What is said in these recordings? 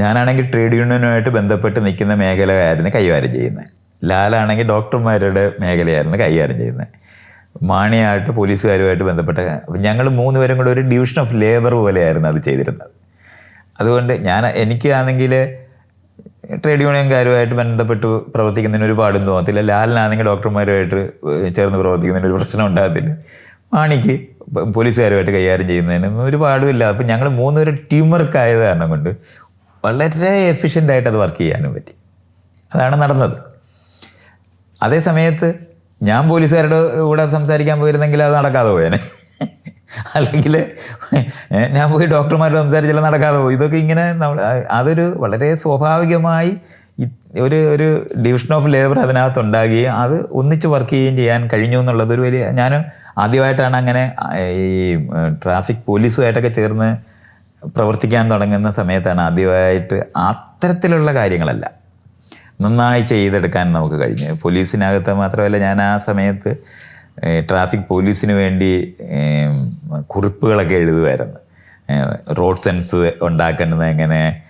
ഞാനാണെങ്കിൽ ട്രേഡ് യൂണിയനുമായിട്ട് ബന്ധപ്പെട്ട് നിൽക്കുന്ന മേഖലയായിരുന്നു കൈകാര്യം ചെയ്യുന്നത്. ലാലാണെങ്കിൽ ഡോക്ടർമാരുടെ മേഖലയായിരുന്നു കൈകാര്യം ചെയ്യുന്നത്. മാണിയായിട്ട് പോലീസുകാരുമായിട്ട് ബന്ധപ്പെട്ട ഞങ്ങൾ മൂന്ന് പേരും കൂടെ ഒരു ഡിവിഷൻ ഓഫ് ലേബർ പോലെയായിരുന്നു അത് ചെയ്തിരുന്നത്. അതുകൊണ്ട് ഞാൻ എനിക്കാണെങ്കിൽ ട്രേഡ് യൂണിയൻകാരുമായിട്ട് ബന്ധപ്പെട്ട് പ്രവർത്തിക്കുന്നതിന് ഒരുപാടും തോന്നത്തില്ല. ലാലിനാണെങ്കിൽ ഡോക്ടർമാരുമായിട്ട് ചേർന്ന് പ്രവർത്തിക്കുന്നതിന് ഒരു പ്രശ്നം ഉണ്ടാകത്തില്ല. മാണിക്ക് പോലീസുകാരുമായിട്ട് കൈകാര്യം ചെയ്യുന്നതിന് ഒരുപാടും ഇല്ല അപ്പം ഞങ്ങൾ മൂന്നുപേരും ടീം വർക്ക് ആയത് കാരണം കൊണ്ട് വളരെ എഫിഷ്യന്റ് ആയിട്ട് അത് വർക്ക് ചെയ്യാനും പറ്റി. അതാണ് നടന്നത്. അതേ സമയത്ത് ഞാൻ പോലീസുകാരുടെ കൂടെ സംസാരിക്കാൻ പോയിരുന്നെങ്കിൽ അത് നടക്കാതെ പോയേനെ. അല്ലെങ്കിൽ ഞാൻ പോയി ഡോക്ടർമാരോട് സംസാരിച്ചാൽ നടക്കാതെ പോകും ഇതൊക്കെ ഇങ്ങനെ നമ്മൾ അതൊരു വളരെ സ്വാഭാവികമായി ഒരു ഒരു ഡിവിഷൻ ഓഫ് ലേബർ അതിനകത്ത് ഉണ്ടാകുകയും അത് ഒന്നിച്ച് വർക്ക് ചെയ്യുകയും ചെയ്യാൻ കഴിഞ്ഞു എന്നുള്ളത് ഒരു വലിയ ഞാൻ ആദ്യമായിട്ടാണ് അങ്ങനെ ഈ ട്രാഫിക് പോലീസുമായിട്ടൊക്കെ ചേർന്ന് പ്രവർത്തിക്കാൻ തുടങ്ങുന്ന സമയത്താണ് ആദ്യമായിട്ട് അത്തരത്തിലുള്ള കാര്യങ്ങളല്ല. നന്നായി ചെയ്തെടുക്കാൻ നമുക്ക് കഴിഞ്ഞു. പോലീസിനകത്ത് മാത്രമല്ല ഞാൻ ആ സമയത്ത് ട്രാഫിക് പോലീസിന് വേണ്ടി കുറിപ്പുകളൊക്കെ എഴുതുമായിരുന്നു റോഡ് സെൻസ് ഉണ്ടാക്കേണ്ടത് എങ്ങനെ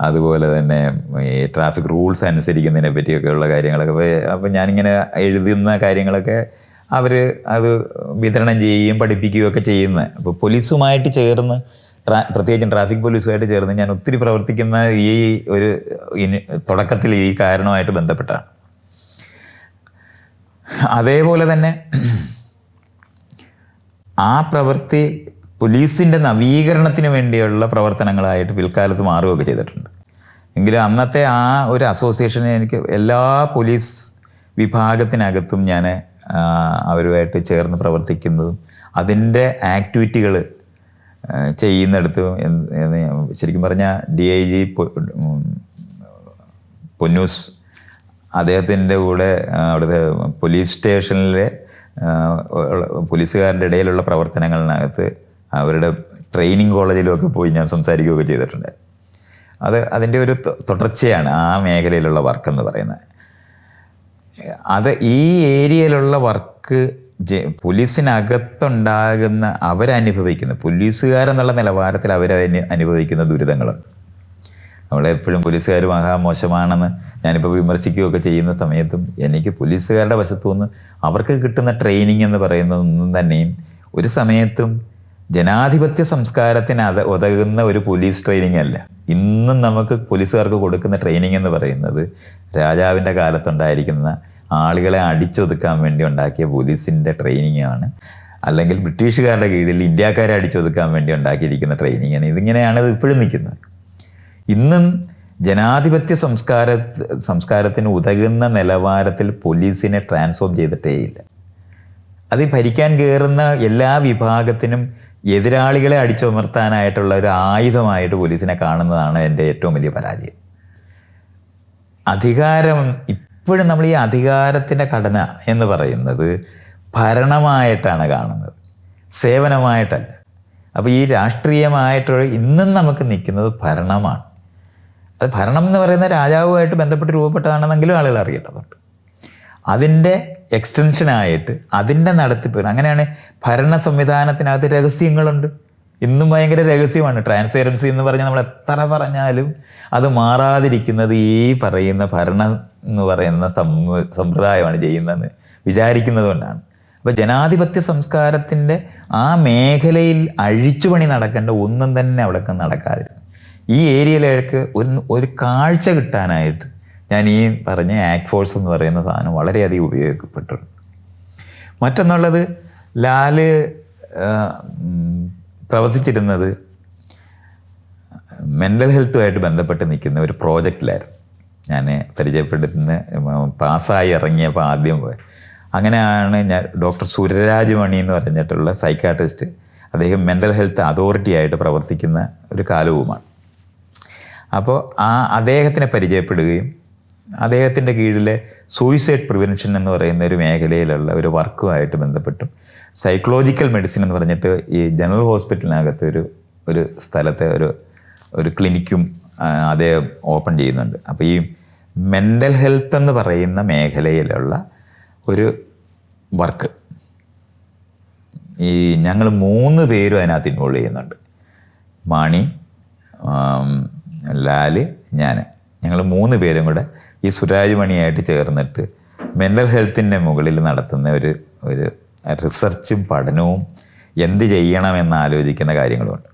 അതുപോലെ തന്നെ ഈ ട്രാഫിക് റൂൾസ് അനുസരിക്കുന്നതിനെ പറ്റിയൊക്കെയുള്ള കാര്യങ്ങളൊക്കെ. അപ്പോൾ അപ്പോൾ ഞാനിങ്ങനെ എഴുതുന്ന കാര്യങ്ങളൊക്കെ അവർ അത് വിതരണം ചെയ്യുകയും പഠിപ്പിക്കുകയും ഒക്കെ ചെയ്യുന്നത് അപ്പോൾ പോലീസുമായിട്ട് ചേർന്ന് പ്രത്യേകിച്ചും ട്രാഫിക് പോലീസുമായിട്ട് ചേർന്ന് ഞാൻ ഒത്തിരി പ്രവർത്തിക്കുന്ന ഈ ഒരു തുടക്കത്തിൽ ഈ കാരണമായിട്ട് ബന്ധപ്പെട്ട അതേപോലെ തന്നെ ആ പ്രവൃത്തി പോലീസിന്റെ നവീകരണത്തിന് വേണ്ടിയുള്ള പ്രവർത്തനങ്ങളായിട്ട് പിൽക്കാലത്ത് മാറുകയൊക്കെ ചെയ്തിട്ടുണ്ട്. എങ്കിലും അന്നത്തെ ആ ഒരു അസോസിയേഷനെ എനിക്ക് എല്ലാ പോലീസ് വിഭാഗത്തിനകത്തും ഞാൻ അവരുമായിട്ട് ചേർന്ന് പ്രവർത്തിക്കുന്നതും അതിന്റെ ആക്ടിവിറ്റികൾ ചെയ്യുന്നിടത്ത് ശരിക്കും പറഞ്ഞാൽ ഡി ഐ ജി പൊന്നൂസ് അദ്ദേഹത്തിന്റെ കൂടെ അവിടുത്തെ പോലീസ് സ്റ്റേഷനിലെ പോലീസുകാരുടെ ഇടയിലുള്ള പ്രവർത്തനങ്ങളിനകത്ത് അവരുടെ ട്രെയിനിങ് കോളേജിലുമൊക്കെ പോയി ഞാൻ സംസാരിക്കുകയൊക്കെ ചെയ്തിട്ടുണ്ട്. അത് അതിന്റെ ഒരു തുടർച്ചയാണ് ആ മേഖലയിലുള്ള വർക്ക് എന്ന് പറയുന്നത്. അത് ഈ ഏരിയയിലുള്ള വർക്ക് പോലീസിനകത്തുണ്ടാകുന്ന അവരനുഭവിക്കുന്ന പോലീസുകാരെന്നുള്ള നിലവാരത്തിൽ അവർ അനുഭവിക്കുന്ന ദുരിതങ്ങൾ നമ്മളെപ്പോഴും പോലീസുകാർ മഹാമോശമാണെന്ന് ഞാനിപ്പോൾ വിമർശിക്കുകയൊക്കെ ചെയ്യുന്ന സമയത്തും എനിക്ക് പോലീസുകാരുടെ വശത്തു നിന്ന് അവർക്ക് കിട്ടുന്ന ട്രെയിനിങ് എന്ന് പറയുന്നതൊന്നും തന്നെയും ഒരു സമയത്തും ജനാധിപത്യ സംസ്കാരത്തിന് അത് ഉതകുന്ന ഒരു പോലീസ് ട്രെയിനിങ് അല്ല. ഇന്നും നമുക്ക് പോലീസുകാർക്ക് കൊടുക്കുന്ന ട്രെയിനിങ് എന്ന് പറയുന്നത് രാജാവിന്റെ കാലത്തുണ്ടായിരിക്കുന്ന ആളുകളെ അടിച്ചൊതുക്കാൻ വേണ്ടി ഉണ്ടാക്കിയ പോലീസിന്റെ ട്രെയിനിങ് ആണ്. അല്ലെങ്കിൽ ബ്രിട്ടീഷുകാരുടെ കീഴിൽ ഇന്ത്യക്കാരെ അടിച്ചൊതുക്കാൻ വേണ്ടി ഉണ്ടാക്കിയിരിക്കുന്ന ട്രെയിനിങ് ആണ്. ഇതിങ്ങനെയാണ് ഇത് ഇപ്പോഴും നിൽക്കുന്നത്. ഇന്നും ജനാധിപത്യ സംസ്കാര സംസ്കാരത്തിന് ഉതകുന്ന നിലവാരത്തിൽ പോലീസിനെ ട്രാൻസ്ഫോം ചെയ്തിട്ടേയില്ല അത് ഭരിക്കാൻ കയറുന്ന എല്ലാ വിഭാഗത്തിനും എതിരാളികളെ അടിച്ചമർത്താനായിട്ടുള്ള ഒരു ആയുധമായിട്ട് പോലീസിനെ കാണുന്നതാണ് എന്റെ ഏറ്റവും വലിയ പരാജയം. അധികാരം ഇപ്പോഴും നമ്മൾ ഈ അധികാരത്തിന്റെ ഘടന എന്ന് പറയുന്നത് ഭരണമായിട്ടാണ് കാണുന്നത്. സേവനമായിട്ടല്ല. അപ്പോൾ ഈ രാഷ്ട്രീയമായിട്ടുള്ള ഇന്നും നമുക്ക് നിൽക്കുന്നത് ഭരണമാണ്. അത് ഭരണം എന്ന് പറയുന്ന രാജാവുമായിട്ട് ബന്ധപ്പെട്ട് രൂപപ്പെട്ടതാണെന്നെങ്കിലും ആളുകൾ അറിയേണ്ടതുണ്ട്. അതിന്റെ എക്സ്റ്റൻഷനായിട്ട് അതിന്റെ നടത്തിപ്പ് അങ്ങനെയാണ് ഭരണ സംവിധാനത്തിനകത്ത് രഹസ്യങ്ങളുണ്ട്. ഇന്നും ഭയങ്കര രഹസ്യമാണ്. ട്രാൻസ്പെറൻസി എന്ന് പറഞ്ഞാൽ നമ്മൾ എത്ര പറഞ്ഞാലും അത് മാറാതിരിക്കുന്നത് ഈ പറയുന്ന ഭരണം എന്ന് പറയുന്ന സമ്പ്രദായമാണ് ചെയ്യുന്നതെന്ന് വിചാരിക്കുന്നത് കൊണ്ടാണ്. അപ്പോൾ ജനാധിപത്യ സംസ്കാരത്തിന്റെ ആ മേഖലയിൽ അഴിച്ചുപണി നടക്കേണ്ട ഒന്നും തന്നെ അവിടെ നടക്കാതിരുന്നു ഈ ഏരിയയിലേക്ക് ഒരു ഒരു കാഴ്ച കിട്ടാനായിട്ട് ഞാൻ ഈ പറഞ്ഞ ആക്ട് ഫോഴ്സ് എന്ന് പറയുന്ന സാധനം വളരെയധികം ഉപയോഗിക്കപ്പെട്ടിട്ടുണ്ട്. മറ്റൊന്നുള്ളത് ലാൽ പ്രവർത്തിച്ചിരുന്നത് മെന്റൽ ഹെൽത്തുമായിട്ട് ബന്ധപ്പെട്ട് നിൽക്കുന്ന ഒരു പ്രോജക്റ്റിലായിരുന്നു ഞാൻ പരിചയപ്പെടുത്തുന്ന പാസ്സായി ഇറങ്ങിയപ്പോൾ ആദ്യം പോയി അങ്ങനെയാണ് ഞാൻ ഡോക്ടർ സുരരാജ് മണി എന്ന് പറഞ്ഞിട്ടുള്ള സൈക്കാട്രിസ്റ്റ് അദ്ദേഹം മെന്റൽ ഹെൽത്ത് അതോറിറ്റി ആയിട്ട് പ്രവർത്തിക്കുന്ന ഒരു കാലവുമാണ്. അപ്പോൾ ആ അദ്ദേഹത്തിനെ പരിചയപ്പെടുകയും അദ്ദേഹത്തിന്റെ കീഴിലെ സൂയിസൈഡ് പ്രിവെൻഷൻ എന്ന് പറയുന്ന ഒരു മേഖലയിലുള്ള ഒരു വർക്കുമായിട്ട് ബന്ധപ്പെട്ടും സൈക്കോളജിക്കൽ മെഡിസിൻ എന്ന് പറഞ്ഞിട്ട് ഈ ജനറൽ ഹോസ്പിറ്റലിനകത്ത് ഒരു ഒരു സ്ഥലത്തെ ഒരു ഒരു ക്ലിനിക്കും അദ്ദേഹം ഓപ്പൺ ചെയ്യുന്നുണ്ട്. അപ്പോൾ ഈ മെന്റൽ ഹെൽത്ത് എന്ന് പറയുന്ന മേഖലയിലുള്ള ഒരു വർക്ക്. ഈ ഞങ്ങൾ മൂന്ന് പേരും അതിനകത്ത് ഇൻവോൾവ് ചെയ്യുന്നുണ്ട്. മാണി ലാൽ ഞാൻ ഞങ്ങൾ മൂന്ന് പേരും കൂടെ ഈ സുരാജ് മണിയായിട്ട് ചേർന്നിട്ട് മെന്റൽ ഹെൽത്തിന്റെ മുകളിൽ നടത്തുന്ന ഒരു ഒരു റിസർച്ചും പഠനവും എന്ത് ചെയ്യണമെന്ന് ആലോചിക്കുന്ന കാര്യങ്ങളുമുണ്ട്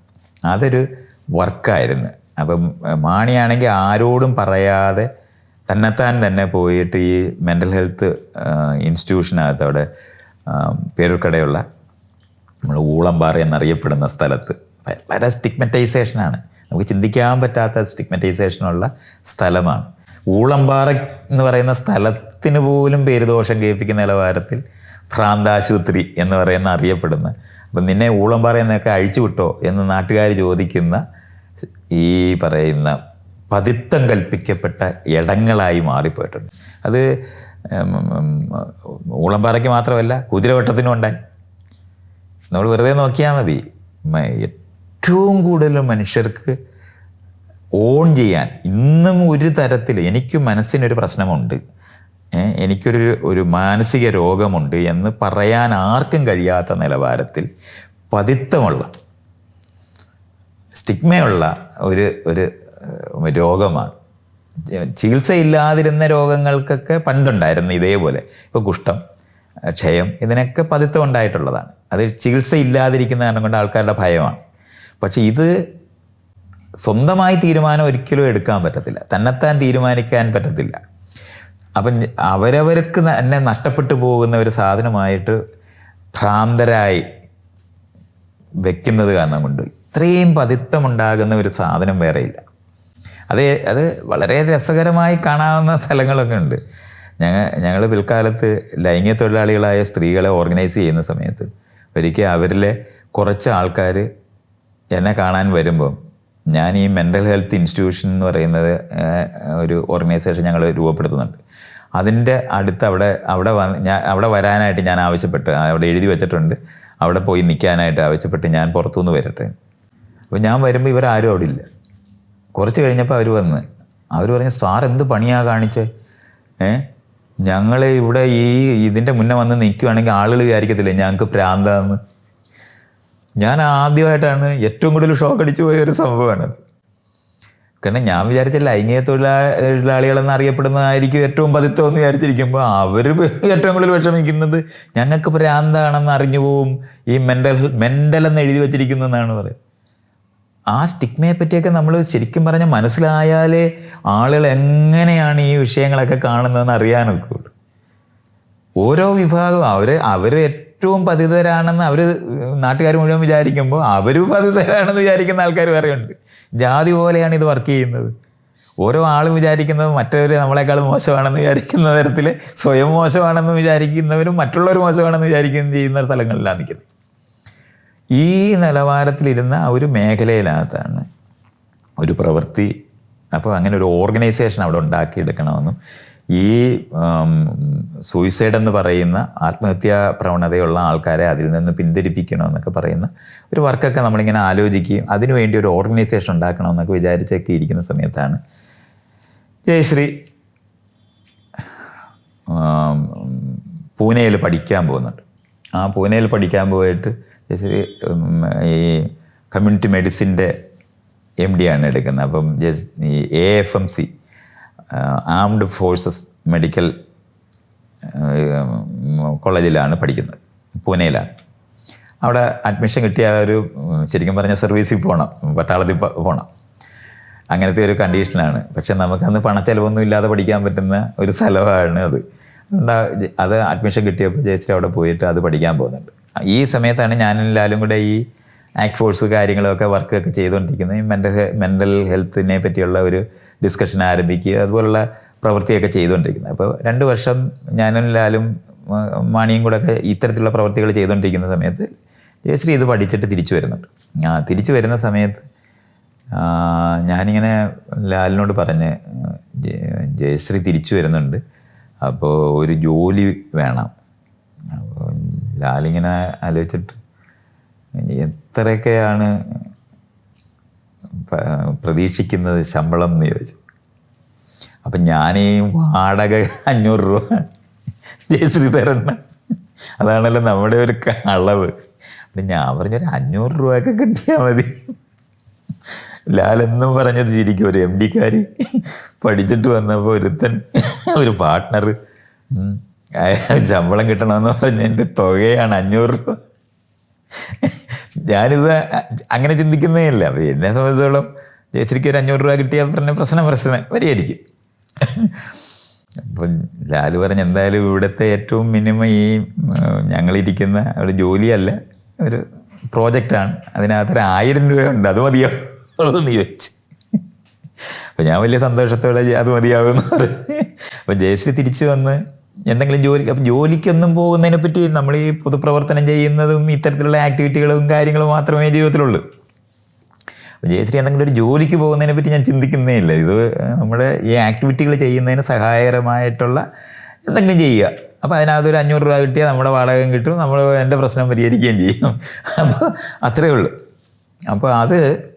അതൊരു വർക്കായിരുന്നു അപ്പം മാണിയാണെങ്കിൽ ആരോടും പറയാതെ തന്നെത്താൻ തന്നെ പോയിട്ട് ഈ മെന്റൽ ഹെൽത്ത് ഇൻസ്റ്റിറ്റ്യൂഷനകത്ത് അവിടെ പേരുക്കടയുള്ള നമ്മൾ ഊളംപാറ എന്നറിയപ്പെടുന്ന സ്ഥലത്ത് വളരെ സ്റ്റിഗ്മറ്റൈസേഷനാണ് നമുക്ക് ചിന്തിക്കാൻ പറ്റാത്ത സ്റ്റിഗ്മറ്റൈസേഷനുള്ള സ്ഥലമാണ്. ഊളംപാറ എന്ന് പറയുന്ന സ്ഥലത്തിന് പോലും പേരുദോഷം കേൾപ്പിക്കുന്ന നിലവാരത്തിൽ ഭ്രാന്താശുപത്രി എന്ന് പറയുന്ന അറിയപ്പെടുന്ന അപ്പം നിന്നെ ഊളംപാറ എന്നൊക്കെ അഴിച്ചു വിട്ടോ എന്ന് നാട്ടുകാർ ചോദിക്കുന്ന ഈ പറയുന്ന പതിത്തം കൽപ്പിക്കപ്പെട്ട ഇടങ്ങളായി മാറിപ്പോയിട്ടുണ്ട്. അത് ഊളംപാറയ്ക്ക് മാത്രമല്ല കുതിരവട്ടത്തിനും ഉണ്ടായി നമ്മൾ വെറുതെ നോക്കിയാൽ മതി. ഏറ്റവും കൂടുതൽ മനുഷ്യർക്ക് ഓൺ ചെയ്യാൻ ഇന്നും ഒരു തരത്തിൽ എനിക്ക് മനസ്സിനൊരു പ്രശ്നമുണ്ട്. എനിക്കൊരു ഒരു മാനസിക രോഗമുണ്ട് എന്ന് പറയാൻ ആർക്കും കഴിയാത്ത നിലവാരത്തിൽ പതിത്തമുള്ള സ്റ്റിഗ്മയുള്ള ഒരു ഒരു രോഗമാണ്. ചികിത്സയില്ലാതിരുന്ന രോഗങ്ങൾക്കൊക്കെ പണ്ടുണ്ടായിരുന്നു ഇതേപോലെ. ഇപ്പോൾ കുഷ്ഠം ക്ഷയം ഇതിനൊക്കെ പതിത്തം ഉണ്ടായിട്ടുള്ളതാണ്. അത് ചികിത്സ ഇല്ലാതിരിക്കുന്ന കാരണം കൊണ്ട് ആൾക്കാരുടെ ഭയമാണ്. പക്ഷേ ഇത് സ്വന്തമായി തീരുമാനം ഒരിക്കലും എടുക്കാൻ പറ്റത്തില്ല. തന്നെത്താൻ തീരുമാനിക്കാൻ പറ്റത്തില്ല. അപ്പം അവരവർക്ക് തന്നെ നഷ്ടപ്പെട്ടു പോകുന്ന ഒരു സാധനമായിട്ട് ഭ്രാന്തരായി വെക്കുന്നത് കാരണം കൊണ്ട് ഇത്രയും പതിത്തമുണ്ടാകുന്ന ഒരു സാധനം വേറെയില്ല. അത് അത് വളരെ രസകരമായി കാണാവുന്ന സ്ഥലങ്ങളൊക്കെ ഉണ്ട്. ഞങ്ങൾ ഞങ്ങൾ പിൽക്കാലത്ത് ലൈംഗിക തൊഴിലാളികളായ സ്ത്രീകളെ ഓർഗനൈസ് ചെയ്യുന്ന സമയത്ത് ഒരിക്കൽ അവരിലെ കുറച്ച് ആൾക്കാർ എന്നെ കാണാൻ വരുമ്പോൾ ഞാൻ ഈ മെന്റൽ ഹെൽത്ത് ഇൻസ്റ്റിറ്റ്യൂഷൻ എന്ന് പറയുന്നത് ഒരു ഓർഗനൈസേഷൻ ഞങ്ങൾ രൂപപ്പെടുത്തുന്നുണ്ട്. അതിന്റെ അടുത്ത് അവിടെ അവിടെ വന്ന് ഞാൻ അവിടെ വരാനായിട്ട് ഞാൻ ആവശ്യപ്പെട്ട് അവിടെ എഴുതി വെച്ചിട്ടുണ്ട്. അവിടെ പോയി നിൽക്കാനായിട്ട് ആവശ്യപ്പെട്ട് ഞാൻ പുറത്തുനിന്ന് വരട്ടെ അപ്പോൾ ഞാൻ വരുമ്പോൾ ഇവരാരും അവിടെ ഇല്ല. കുറച്ച് കഴിഞ്ഞപ്പോൾ അവർ വന്ന്. അവർ പറഞ്ഞു സാർ എന്ത് പണിയാണ് കാണിച്ചേ? ഏ? ഞങ്ങൾ ഇവിടെ ഈ ഇതിന്റെ മുന്നേ വന്ന് നിൽക്കുകയാണെങ്കിൽ ആളുകൾ വിചാരിക്കത്തില്ലേ ഞങ്ങൾക്ക് പ്രാന്താന്ന്? ഞാൻ ആദ്യമായിട്ടാണ് ഏറ്റവും കൂടുതൽ ഷോക്ക് അടിച്ചു പോയ ഒരു സംഭവമാണത് കാരണം ഞാൻ വിചാരിച്ച ലൈംഗിക തൊഴിലാ തൊഴിലാളികളെന്ന് അറിയപ്പെടുന്നതായിരിക്കും ഏറ്റവും പതിത്തം എന്ന് വിചാരിച്ചിരിക്കുമ്പോൾ അവർ ഏറ്റവും കൂടുതൽ വിഷമിക്കുന്നത് ഞങ്ങൾക്ക് പ്രാന്താണെന്ന് അറിഞ്ഞു പോവും ഈ മെന്റൽ മെന്റൽ എന്ന് എഴുതി വച്ചിരിക്കുന്നതെന്നാണ് പറയുന്നത്. ആ സ്റ്റിഗ്മയെ പറ്റിയൊക്കെ നമ്മൾ ശരിക്കും പറഞ്ഞാൽ മനസ്സിലായാലേ ആളുകൾ എങ്ങനെയാണ് ഈ വിഷയങ്ങളൊക്കെ കാണുന്നതെന്ന് അറിയാനൊക്കെ ഉള്ളൂ ഓരോ വിഭാഗവും അവർ അവർ ഏറ്റവും പതിതരാണെന്ന് അവർ നാട്ടുകാർ മുഴുവൻ വിചാരിക്കുമ്പോൾ അവർ പതിതരാണെന്ന് വിചാരിക്കുന്ന ആൾക്കാർ വേറെയുണ്ട് ജാതി പോലെയാണ് ഇത് വർക്ക് ചെയ്യുന്നത്. ഓരോ ആളും വിചാരിക്കുന്നത് മറ്റവർ നമ്മളെക്കാൾ മോശമാണെന്ന് വിചാരിക്കുന്ന തരത്തിൽ സ്വയം മോശമാണെന്ന് വിചാരിക്കുന്നവരും മറ്റുള്ളവർ മോശമാണെന്ന് വിചാരിക്കുകയും ചെയ്യുന്ന സ്ഥലങ്ങളിലാണ് നിൽക്കുന്നത് ഈ നിലവാരത്തിലിരുന്ന ഒരു മേഖലയിനകത്താണ് ഒരു പ്രവൃത്തി. അപ്പോൾ അങ്ങനെ ഒരു ഓർഗനൈസേഷൻ അവിടെ ഉണ്ടാക്കിയെടുക്കണമെന്നും ഈ സൂയിസൈഡ് എന്ന് പറയുന്ന ആത്മഹത്യാ പ്രവണതയുള്ള ആൾക്കാരെ അതിൽ നിന്ന് പിന്തിരിപ്പിക്കണമെന്നൊക്കെ പറയുന്ന ഒരു വർക്കൊക്കെ നമ്മളിങ്ങനെ ആലോചിക്കുകയും അതിനുവേണ്ടി ഒരു ഓർഗനൈസേഷൻ ഉണ്ടാക്കണമെന്നൊക്കെ വിചാരിച്ചൊക്കെ ഇരിക്കുന്ന സമയത്താണ്. ജയശ്രീ പൂനെയിൽ പഠിക്കാൻ പോകുന്നുണ്ട്. ആ പൂനെയിൽ പഠിക്കാൻ പോയിട്ട് ജയശ്രീ ഈ കമ്മ്യൂണിറ്റി മെഡിസിന്റെ എം ഡി ആണ് എടുക്കുന്നത്. അപ്പം ജസ് ഈ A F M C armed forces medical കോളേജിലാണ് പഠിക്കുന്നത്. പൂനെയിലാണ്. അവിടെ അഡ്മിഷൻ കിട്ടിയ ഒരു ശരിക്കും പറഞ്ഞാൽ സർവീസിൽ പോകണം പട്ടാളത്തിൽ പോകണം അങ്ങനത്തെ ഒരു കണ്ടീഷനാണ് പക്ഷെ നമുക്കന്ന് പണച്ചെലവൊന്നും ഇല്ലാതെ പഠിക്കാൻ പറ്റുന്ന ഒരു സ്ഥലമാണ് അത്. അത് അഡ്മിഷൻ കിട്ടിയപ്പോൾ ജയിച്ചിട്ട് അവിടെ പോയിട്ട് അത് പഠിക്കാൻ പോകുന്നുണ്ട്. ഈ സമയത്താണ് ഞാനും ലാലും കൂടെ ഈ ആക്ട് ഫോഴ്സ് കാര്യങ്ങളൊക്കെ വർക്കൊക്കെ ചെയ്തുകൊണ്ടിരിക്കുന്നത്. ഈ മെന്റൽ മെന്റൽ ഹെൽത്തിനെ പറ്റിയുള്ള ഒരു ഡിസ്കഷൻ ആരംഭിക്കുക അതുപോലുള്ള പ്രവൃത്തിയൊക്കെ ചെയ്തുകൊണ്ടിരിക്കുന്നത്. അപ്പോൾ രണ്ട് വർഷം ഞാനും ലാലും മാണിയും കൂടെ ഒക്കെ ഇത്തരത്തിലുള്ള പ്രവൃത്തികൾ ചെയ്തുകൊണ്ടിരിക്കുന്ന സമയത്ത് ജയശ്രീ ഇത് പഠിച്ചിട്ട് തിരിച്ചു വരുന്നുണ്ട്. തിരിച്ചു വരുന്ന സമയത്ത് ഞാനിങ്ങനെ ലാലിനോട് പറഞ്ഞ് ജയശ്രീ തിരിച്ചു വരുന്നുണ്ട്. അപ്പോൾ ഒരു ജോലി വേണം. അപ്പോൾ ലാലിങ്ങനെ ആലോചിച്ചിട്ട് എത്രയൊക്കെയാണ് പ്രതീക്ഷിക്കുന്നത് ശമ്പളം എന്ന് ചോദിച്ചു. അപ്പം ഈ വാടക അഞ്ഞൂറ് രൂപ ജയശ്രീ തരണം അതാണല്ലോ നമ്മുടെ ഒരു അളവ്. അപ്പം ഞാൻ പറഞ്ഞൊരു അഞ്ഞൂറ് രൂപയൊക്കെ കിട്ടിയാൽ മതി. ലാലെന്നും പറഞ്ഞത് ശരിക്കും ഒരു എം ഡിക്കാർ പഠിച്ചിട്ട് വന്നപ്പോൾ ഒരുത്തൻ ഒരു പാർട്ട്ണർ ശമ്പളം കിട്ടണമെന്ന് പറഞ്ഞ എന്റെ തുകയാണ് അഞ്ഞൂറ് രൂപ. ഞാനിത് അങ്ങനെ ചിന്തിക്കുന്നേ ഇല്ല അപ്പോൾ എന്നെ സംബന്ധിച്ചോളം ജയശ്രീക്ക് ഒരു അഞ്ഞൂറ് രൂപ കിട്ടിയാൽ തന്നെ പ്രശ്നം പ്രശ്നം. പരിഹരിക്കും അപ്പം ലാൽ പറഞ്ഞ എന്തായാലും ഇവിടുത്തെ ഏറ്റവും മിനിമം ഈ ഞങ്ങളിരിക്കുന്ന ഒരു ജോലിയല്ല ഒരു പ്രോജക്റ്റാണ്. അതിനകത്തൊരു ആയിരം രൂപയുണ്ട്. അത് മതിയോ? അതൊന്ന് വെച്ച്. അപ്പം ഞാൻ വലിയ സന്തോഷത്തോടെ "ജെ- അത് മതിയാകുമെന്ന് പറഞ്ഞ് അപ്പം ജയശ്രീ തിരിച്ചു വന്ന് എന്തെങ്കിലും ജോലി അപ്പം ജോലിക്കൊന്നും പോകുന്നതിനെ പറ്റി നമ്മൾ ഈ പൊതുപ്രവർത്തനം ചെയ്യുന്നതും ഇത്തരത്തിലുള്ള ആക്ടിവിറ്റികളും കാര്യങ്ങളും മാത്രമേ ജീവിതത്തിലുള്ളൂ. അപ്പം ജയശ്രീ എന്തെങ്കിലും ഒരു ജോലിക്ക് പോകുന്നതിനെ പറ്റി ഞാൻ ചിന്തിക്കുന്നേ ഇല്ല. ഇത് നമ്മുടെ ഈ ആക്ടിവിറ്റികൾ ചെയ്യുന്നതിന് സഹായകരമായിട്ടുള്ള എന്തെങ്കിലും ചെയ്യുക. അപ്പോൾ അതിനകത്ത് ഒരു അഞ്ഞൂറ് രൂപ കിട്ടിയാൽ നമ്മുടെ വാടകം കിട്ടും. നമ്മൾ എന്റെ പ്രശ്നം പരിഹരിക്കുകയും ചെയ്യും. അപ്പോൾ അത്രയേ ഉള്ളൂ. അപ്പോൾ അത്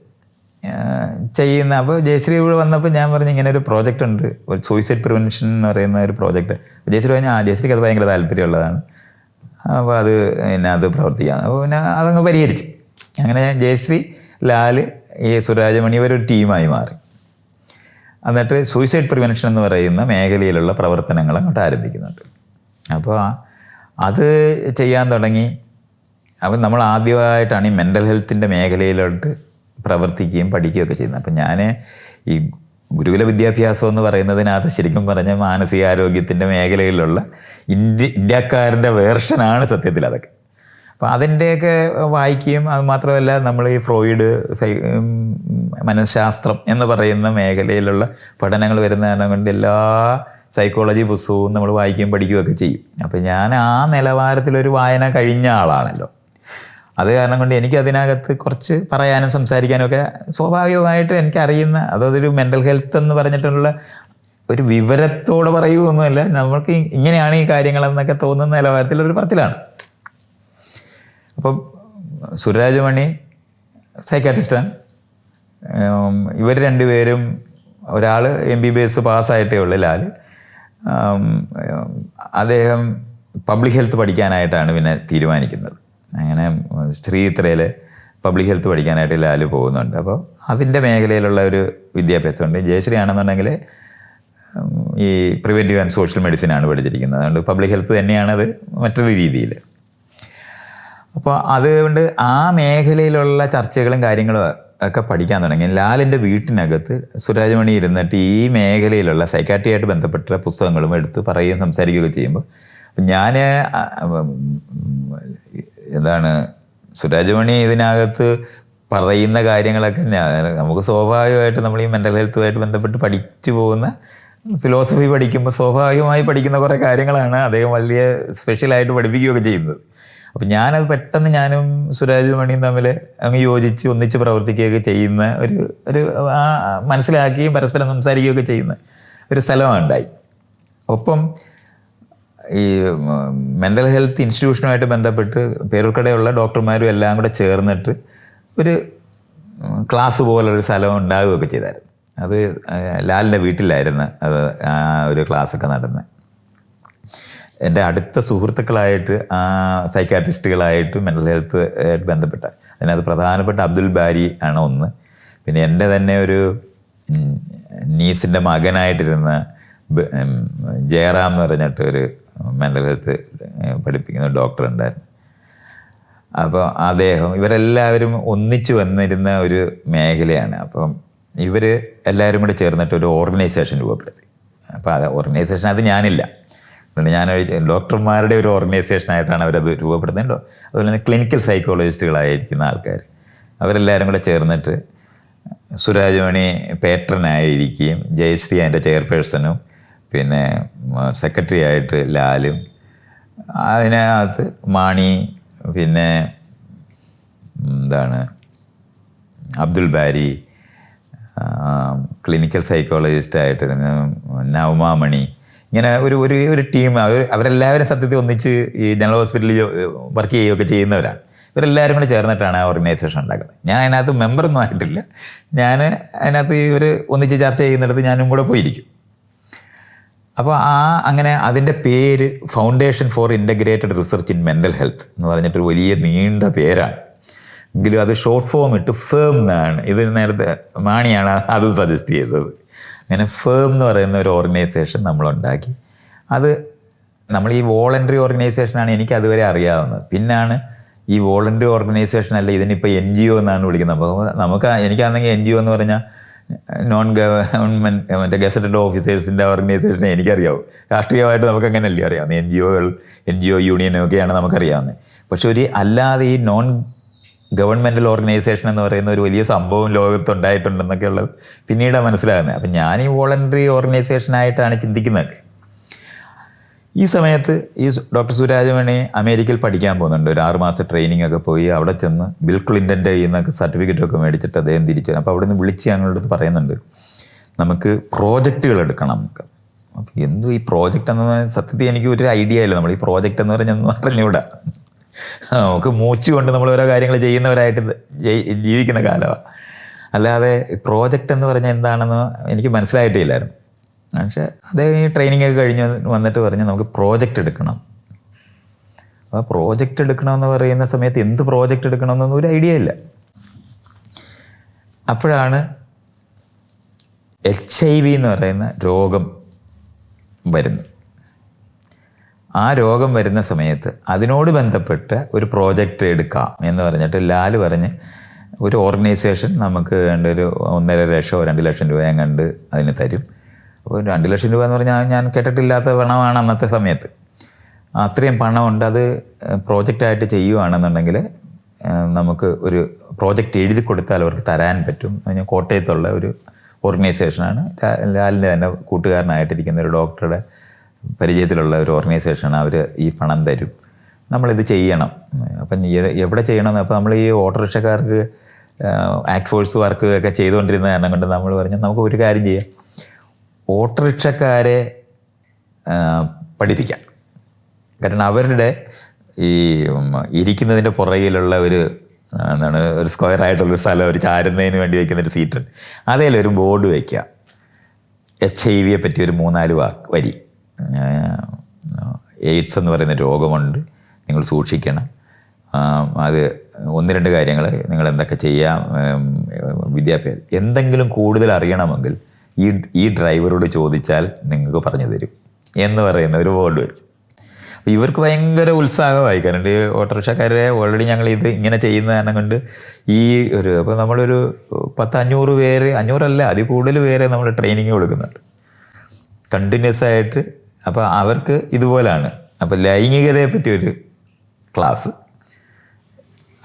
ചെയ്യുന്ന. അപ്പോൾ ജയശ്രീ ഇവിടെ വന്നപ്പോൾ ഞാൻ പറഞ്ഞു ഇങ്ങനെ ഒരു പ്രോജക്റ്റ് ഉണ്ട്. ഒരു സൂയിസൈഡ് പ്രിവെൻഷൻ എന്ന് പറയുന്ന ഒരു പ്രോജക്റ്റ് ജയശ്രീ പറഞ്ഞു ആ ജയശ്രീക്ക് അത് ഭയങ്കര താല്പര്യമുള്ളതാണ്. അപ്പോൾ അത് പിന്നെ അത് പ്രവർത്തിക്കാം. അപ്പോൾ പിന്നെ അതങ്ങ് പരിഹരിച്ച്. അങ്ങനെ ഞാൻ ജയശ്രീ ലാൽ ഈ സുരാജമണി ഒരു ടീമായി മാറി. എന്നിട്ട് സൂയിസൈഡ് പ്രിവെൻഷൻ എന്ന് പറയുന്ന മേഖലയിലുള്ള പ്രവർത്തനങ്ങൾ അങ്ങോട്ട് ആരംഭിക്കുന്നുണ്ട്. അപ്പോൾ അത് ചെയ്യാൻ തുടങ്ങി. അപ്പം നമ്മൾ ആദ്യമായിട്ടാണ് ഈ മെന്റൽ ഹെൽത്തിന്റെ മേഖലയിലോട്ട് പ്രവർത്തിക്കുകയും പഠിക്കുകയൊക്കെ ചെയ്യുന്നത്. അപ്പം ഞാൻ ഈ ഗുരുകുല വിദ്യാഭ്യാസം എന്ന് പറയുന്നതിനകത്ത് ശരിക്കും പറഞ്ഞ മാനസികാരോഗ്യത്തിന്റെ മേഖലയിലുള്ള ഇന്ത്യ ഇന്ത്യക്കാരന്റെ വേർഷനാണ് സത്യത്തിൽ അതൊക്കെ. അപ്പോൾ അതിന്റെയൊക്കെ വായിക്കുകയും അത് മാത്രമല്ല നമ്മൾ ഈ ഫ്രോയിഡ് സൈ മനഃശാസ്ത്രം എന്ന് പറയുന്ന മേഖലയിലുള്ള പഠനങ്ങൾ വരുന്ന കാരണം കൊണ്ട് എല്ലാ സൈക്കോളജി പുസ്തകവും നമ്മൾ വായിക്കുകയും പഠിക്കുകയൊക്കെ ചെയ്യും. അപ്പോൾ ഞാൻ ആ നിലവാരത്തിലൊരു വായന കഴിഞ്ഞ ആളാണല്ലോ. അത് കാരണം കൊണ്ട് എനിക്ക് അതിനകത്ത് കുറച്ച് പറയാനും സംസാരിക്കാനും ഒക്കെ സ്വാഭാവികമായിട്ടും എനിക്കറിയുന്ന അതൊരു മെന്റൽ ഹെൽത്ത് എന്ന് പറഞ്ഞിട്ടുള്ള ഒരു വിവരത്തോടെ പറയുമൊന്നുമല്ല നമ്മൾക്ക് ഇങ്ങനെയാണ് ഈ കാര്യങ്ങളെന്നൊക്കെ തോന്നുന്ന നിലവാരത്തിലൊരു പറച്ചിലാണ്. അപ്പം സുരാജമണി സൈക്കാട്രിസ്റ്റാണ് ഇവർ രണ്ടുപേരും ഒരാൾ എം ബി ബി എസ് പാസ്സായിട്ടേ ഉള്ളൂ ലാൽ അദ്ദേഹം പബ്ലിക് ഹെൽത്ത് പഠിക്കാനായിട്ടാണ് പിന്നെ തീരുമാനിക്കുന്നത്. അങ്ങനെ ശ്രീത്രയിൽ പബ്ലിക് ഹെൽത്ത് പഠിക്കാനായിട്ട് ലാൽ പോകുന്നുണ്ട്. അപ്പോൾ അതിന്റെ മേഖലയിലുള്ള ഒരു വിദ്യാഭ്യാസമുണ്ട്. ജയശ്രീ ആണെന്നുണ്ടെങ്കിൽ ഈ പ്രിവെന്റീവ് ആൻഡ് സോഷ്യൽ മെഡിസിൻ ആണ് പഠിച്ചിരിക്കുന്നത്. അതുകൊണ്ട് പബ്ലിക് ഹെൽത്ത് തന്നെയാണത് മറ്റൊരു രീതിയിൽ അപ്പോൾ അതുകൊണ്ട് ആ മേഖലയിലുള്ള ചർച്ചകളും കാര്യങ്ങളും ഒക്കെ പഠിക്കാൻ തുടങ്ങി. ലാലിന്റെ വീട്ടിനകത്ത് സുരാജ്മണി ഇരുന്നിട്ട് ഈ മേഖലയിലുള്ള സൈക്കാട്രിയായിട്ട് ബന്ധപ്പെട്ട പുസ്തകങ്ങളും എടുത്ത് പറയുകയും സംസാരിക്കുകയൊക്കെ ചെയ്യുമ്പോൾ ഞാൻ എന്താണ് സുരാജമണി ഇതിനകത്ത് പറയുന്ന കാര്യങ്ങളൊക്കെ നമുക്ക് സ്വാഭാവികമായിട്ട് നമ്മൾ ഈ മെന്റൽ ഹെൽത്തുമായിട്ട് ബന്ധപ്പെട്ട് പഠിച്ചു പോകുന്ന ഫിലോസഫി പഠിക്കുമ്പോൾ സ്വാഭാവികമായി പഠിക്കുന്ന കുറേ കാര്യങ്ങളാണ് അദ്ദേഹം വലിയ സ്പെഷ്യലായിട്ട് പഠിപ്പിക്കുകയൊക്കെ ചെയ്യുന്നത്. അപ്പം ഞാനത് പെട്ടെന്ന് ഞാനും സുരാജ് മണിയും തമ്മിൽ അങ്ങ് യോജിച്ച് ഒന്നിച്ച് പ്രവർത്തിക്കുകയൊക്കെ ചെയ്യുന്ന ഒരു ഒരു ആ മനസ്സിലാക്കുകയും പരസ്പരം സംസാരിക്കുകയൊക്കെ ചെയ്യുന്ന ഒരു സ്ഥലമാണ് ഉണ്ടായി. ഒപ്പം ഈ മെന്റൽ ഹെൽത്ത് ഇൻസ്റ്റിറ്റ്യൂഷനുമായിട്ട് ബന്ധപ്പെട്ട് പേരൂർക്കടയുള്ള ഡോക്ടർമാരും എല്ലാം കൂടെ ചേർന്നിട്ട് ഒരു ക്ലാസ് പോലൊരു സ്ഥലം ഉണ്ടാവുകയൊക്കെ ചെയ്തായിരുന്നു. അത് ലാലിന്റെ വീട്ടിലായിരുന്നു അത് ആ ഒരു ക്ലാസ്സൊക്കെ നടന്നത് എന്റെ അടുത്ത സുഹൃത്തുക്കളായിട്ട് ആ സൈക്കാട്രിസ്റ്റുകളായിട്ട് മെന്റൽ ഹെൽത്ത് ആയിട്ട് ബന്ധപ്പെട്ട അതിനകത്ത് പ്രധാനപ്പെട്ട അബ്ദുൽ ബാരി ആണ് ഒന്ന്. പിന്നെ എന്റെ തന്നെ ഒരു നീസിന്റെ മകനായിട്ടിരുന്ന ജയറാം എന്ന് പറഞ്ഞിട്ട് ഒരു ഹെൽത്ത് പഠിപ്പിക്കുന്ന ഡോക്ടർ ഉണ്ടായിരുന്നു. അപ്പോൾ അദ്ദേഹം ഇവരെല്ലാവരും ഒന്നിച്ചു വന്നിരുന്ന ഒരു മേഖലയാണ്. അപ്പം ഇവർ എല്ലാവരും കൂടെ ചേർന്നിട്ട് ഒരു ഓർഗനൈസേഷൻ രൂപപ്പെടുത്തി. അപ്പോൾ അത് ഓർഗനൈസേഷൻ അത് ഞാനില്ല. അതുകൊണ്ട് ഞാൻ ഡോക്ടർമാരുടെ ഒരു ഓർഗനൈസേഷനായിട്ടാണ് അവരത് രൂപപ്പെടുത്തുന്നുണ്ടോ അതുപോലെ തന്നെ ക്ലിനിക്കൽ സൈക്കോളജിസ്റ്റുകളായിരിക്കുന്ന ആൾക്കാർ അവരെല്ലാവരും കൂടെ ചേർന്നിട്ട് സുരാജമണി പേട്രനായിരിക്കുകയും ജയശ്രീ അതിന്റെ ചെയർപേഴ്സണും പിന്നെ സെക്രട്ടറി ആയിട്ട് ലാലും അതിനകത്ത് മാണി പിന്നെ എന്താണ് അബ്ദുൽ ബാരി ക്ലിനിക്കൽ സൈക്കോളജിസ്റ്റ് ആയിട്ട് നവമാമണി ഇങ്ങനെ ഒരു ഒരു ഒരു ടീം അവർ അവരെല്ലാവരും സത്യത്തിൽ ഒന്നിച്ച് ഈ ജനറൽ ഹോസ്പിറ്റലിൽ വർക്ക് ചെയ്യുകയൊക്കെ ചെയ്യുന്നവരാണ്. ഇവരെല്ലാവരും കൂടി ചേർന്നിട്ടാണ് ആ ഓർഗനൈസേഷൻ ഉണ്ടാക്കുന്നത്. ഞാൻ അതിനകത്ത് മെമ്പറൊന്നും ആയിട്ടില്ല. ഞാൻ അതിനകത്ത് ഇവർ ഒന്നിച്ച് ചർച്ച ചെയ്യുന്നിടത്ത് ഞാനും കൂടെ പോയിരിക്കും. അപ്പോൾ ആ അങ്ങനെ അതിന്റെ പേര് foundation for integrated research in mental health എന്ന് പറഞ്ഞിട്ടൊരു വലിയ നീണ്ട പേരാണ്. എങ്കിലും അത് ഷോർട്ട് ഫോം ഇട്ട് ഫേം എന്നാണ്. ഇത് നേരത്തെ മാണിയാണ് അതും സജസ്റ്റ് ചെയ്തത്. അങ്ങനെ ഫേം എന്ന് പറയുന്ന ഒരു ഓർഗനൈസേഷൻ നമ്മളുണ്ടാക്കി അത് നമ്മൾ ഈ വോളണ്ടറി ഓർഗനൈസേഷനാണ് എനിക്ക് അതുവരെ അറിയാവുന്നത്. പിന്നാണ് ഈ വോളണ്ടറി ഓർഗനൈസേഷൻ അല്ല ഇതിനിപ്പോൾ എൻ ജി ഒ എന്നാണ് വിളിക്കുന്നത്. അപ്പോൾ നമുക്ക് എനിക്കാണെങ്കിൽ എൻ ജി ഒ എന്ന് പറഞ്ഞാൽ നോൺ ഗവൺമെന്റ് മറ്റേ ഗസറ്റഡ് ഓഫീസേഴ്സിന്റെ ഓർഗനൈസേഷനെ എനിക്കറിയാവും. രാഷ്ട്രീയമായിട്ട് നമുക്ക് അങ്ങനെയല്ലേ അറിയാം എൻ ജി ഒകൾ എൻ ജി ഒ യൂണിയനൊക്കെയാണ് നമുക്കറിയാവുന്നത് പക്ഷെ ഒരു അല്ലാതെ ഈ നോൺ ഗവൺമെന്റൽ ഓർഗനൈസേഷൻ എന്ന് പറയുന്ന ഒരു വലിയ സംഭവം ലോകത്തുണ്ടായിട്ടുണ്ടെന്നൊക്കെ ഉള്ളത് പിന്നീടാണ് മനസ്സിലാകുന്നത് അപ്പം ഞാൻ ഈ വോളണ്ടറി ഓർഗനൈസേഷനായിട്ടാണ് ചിന്തിക്കുന്നത് ഈ സമയത്ത് ഈ ഡോക്ടർ സുരാജമണി അമേരിക്കയിൽ പഠിക്കാൻ പോകുന്നുണ്ട്. ഒരു ആറുമാസ മാസം ട്രെയിനിങ് ഒക്കെ പോയി അവിടെ ചെന്ന് ബിൽ ക്ലിന്റന്റെ കയ്യിൽ നിന്നൊക്കെ സർട്ടിഫിക്കറ്റ് ഒക്കെ മേടിച്ചിട്ട് അദ്ദേഹം തിരിച്ചു അപ്പോൾ അവിടെ നിന്ന് വിളിച്ച് ഞങ്ങളുടെ അടുത്ത് പറയുന്നുണ്ട്. നമുക്ക് പ്രോജക്റ്റുകൾ എടുക്കണം നമുക്ക്. അപ്പോൾ എന്തു ഈ പ്രോജക്റ്റ് എന്ന് സത്യത്തിൽ എനിക്ക് ഒരു ഐഡിയ ഇല്ല. നമ്മൾ ഈ പ്രോജക്റ്റ് എന്ന് പറഞ്ഞാൽ അറിഞ്ഞുകൂടാ നമുക്ക് മൂച്ചുകൊണ്ട് നമ്മൾ ഓരോ കാര്യങ്ങൾ ചെയ്യുന്നവരായിട്ട് ജീവിക്കുന്ന കാലമാണ് അല്ലാതെ പ്രോജക്റ്റ് എന്ന് പറഞ്ഞാൽ എന്താണെന്ന് എനിക്ക് മനസ്സിലായിട്ടില്ലായിരുന്നു പക്ഷേ അദ്ദേഹം ഈ ട്രെയിനിങ് ഒക്കെ കഴിഞ്ഞ് വന്നിട്ട് പറഞ്ഞ് നമുക്ക് പ്രോജക്റ്റ് എടുക്കണം. അപ്പോൾ പ്രോജക്റ്റ് എടുക്കണമെന്ന് പറയുന്ന സമയത്ത് എന്ത് പ്രോജക്റ്റ് എടുക്കണമെന്നൊന്നും ഒരു ഐഡിയ ഇല്ല. അപ്പോഴാണ് എച്ച് ഐ വി എന്ന് പറയുന്ന രോഗം വരുന്നത്. ആ രോഗം വരുന്ന സമയത്ത് അതിനോട് ബന്ധപ്പെട്ട് ഒരു പ്രോജക്റ്റ് എടുക്കാം എന്ന് പറഞ്ഞിട്ട് ലാൽ പറഞ്ഞ് ഒരു ഓർഗനൈസേഷൻ നമുക്ക് ഒരു ഒന്നര ലക്ഷമോ രണ്ട് ലക്ഷം രൂപ ഞാൻ കണ്ട് അതിന് തരും. അപ്പോൾ രണ്ട് ലക്ഷം രൂപ എന്ന് പറഞ്ഞാൽ ഞാൻ കേട്ടിട്ടില്ലാത്ത പണമാണ് അന്നത്തെ സമയത്ത്. അത്രയും പണമുണ്ട്. അത് പ്രോജക്റ്റായിട്ട് ചെയ്യുവാണെന്നുണ്ടെങ്കിൽ ഏഹ്, നമുക്ക് ഒരു പ്രോജക്റ്റ് എഴുതി കൊടുത്താൽ അവർക്ക് തരാൻ പറ്റും. ഞാൻ കോട്ടയത്തുള്ള ഒരു ഓർഗനൈസേഷനാണ്. ലാലിന്റെ തന്നെ കൂട്ടുകാരനായിട്ടിരിക്കുന്ന ഒരു ഡോക്ടറുടെ പരിചയത്തിലുള്ള ഒരു ഓർഗനൈസേഷനാണ് അവർ ഈ പണം തരും. നമ്മളിത് ചെയ്യണം. അപ്പം എവിടെ ചെയ്യണമെന്ന് അപ്പോൾ നമ്മൾ ഈ ഓട്ടോറിക്ഷക്കാർക്ക് ആക്ട് ഫോഴ്സ് വർക്ക് ഒക്കെ ചെയ്തുകൊണ്ടിരുന്ന കാരണം കൊണ്ട് നമ്മൾ പറഞ്ഞു നമുക്ക് ഒരു കാര്യം ചെയ്യാം. ഓട്ടോറിക്ഷക്കാരെ പഠിപ്പിക്കാം. കാരണം അവരുടെ ഈ ഇരിക്കുന്നതിന്റെ പുറകിലുള്ള ഒരു എന്താണ് ഒരു സ്ക്വയർ ആയിട്ടുള്ളൊരു സ്ഥലം ഒരു ചാരുന്നതിന് വേണ്ടി വയ്ക്കുന്ന ഒരു സീറ്റ് അതേലൊരു ബോർഡ് വയ്ക്കുക. എച്ച് ഐ വിയെ പറ്റി ഒരു മൂന്നാൽ വാക്ക് വരി. എയ്ഡ്സ് എന്ന് പറയുന്ന രോഗമുണ്ട്. നിങ്ങൾ സൂക്ഷിക്കണം. അത് ഒന്ന് രണ്ട് കാര്യങ്ങൾ നിങ്ങൾ എന്തൊക്കെ ചെയ്യാം വിദ്യാഭ്യാസം എന്തെങ്കിലും കൂടുതൽ അറിയണമെങ്കിൽ ഈ ഈ ഡ്രൈവറോട് ചോദിച്ചാൽ നിങ്ങൾക്ക് പറഞ്ഞു തരും എന്ന് പറയുന്ന ഒരു ബോർഡ് വെച്ച്. അപ്പോൾ ഇവർക്ക് ഭയങ്കര ഉത്സാഹമായി. കാരണം ഈ ഓട്ടോറിക്ഷക്കാരെ ഓൾറെഡി ഞങ്ങൾ ഇത് ഇങ്ങനെ ചെയ്യുന്ന കാരണം കൊണ്ട് ഈ ഒരു അപ്പോൾ നമ്മളൊരു പത്ത് അഞ്ഞൂറ് പേര് അഞ്ഞൂറല്ല അതിൽ കൂടുതൽ പേരെ നമ്മൾ ട്രെയിനിങ് കൊടുക്കുന്നുണ്ട്. കണ്ടിന്യൂസ് ആയിട്ട് അപ്പോൾ അവർക്ക് ഇതുപോലാണ്. അപ്പോൾ ലൈംഗികതയെ പറ്റി ഒരു ക്ലാസ്